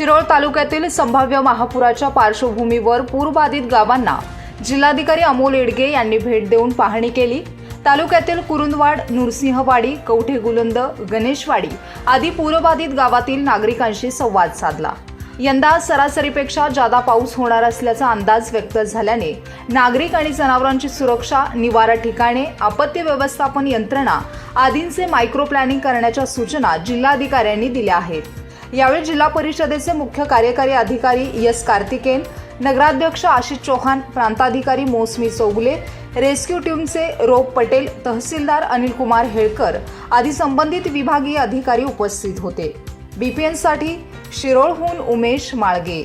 शिरोळ तालुक्यातील संभाव्य महापुराच्या पार्श्वभूमीवर पूरबाधित गावांना जिल्हाधिकारी अमोल येडगे यांनी भेट देऊन पाहणी केली. तालुक्यातील कुरुंदवाड नृसिंहवाडी कवठे गुलंद गणेशवाडी आदी पूरबाधित गावातील नागरिकांशी संवाद साधला. यंदा सरासरीपेक्षा जादा पाऊस होणार असल्याचा अंदाज व्यक्त झाल्याने नागरिक आणि जनावरांची सुरक्षा निवारा ठिकाणे आपत्ती व्यवस्थापन यंत्रणा आदींचे मायक्रो प्लॅनिंग करण्याच्या सूचना जिल्हाधिकाऱ्यांनी दिल्या आहेत. यावेळी जिल्हा परिषदेचे मुख्य कार्यकारी अधिकारी एस कार्तिकेन नगराध्यक्ष आशिष चौहान प्रांताधिकारी मोसमी चौगुले रेस्क्यू टीमचे रोप पटेल तहसीलदार अनिल कुमार हेळकर आदी संबंधित विभागीय अधिकारी उपस्थित होते. बीपीएनसाठी शिरोळहून उमेश माळगे.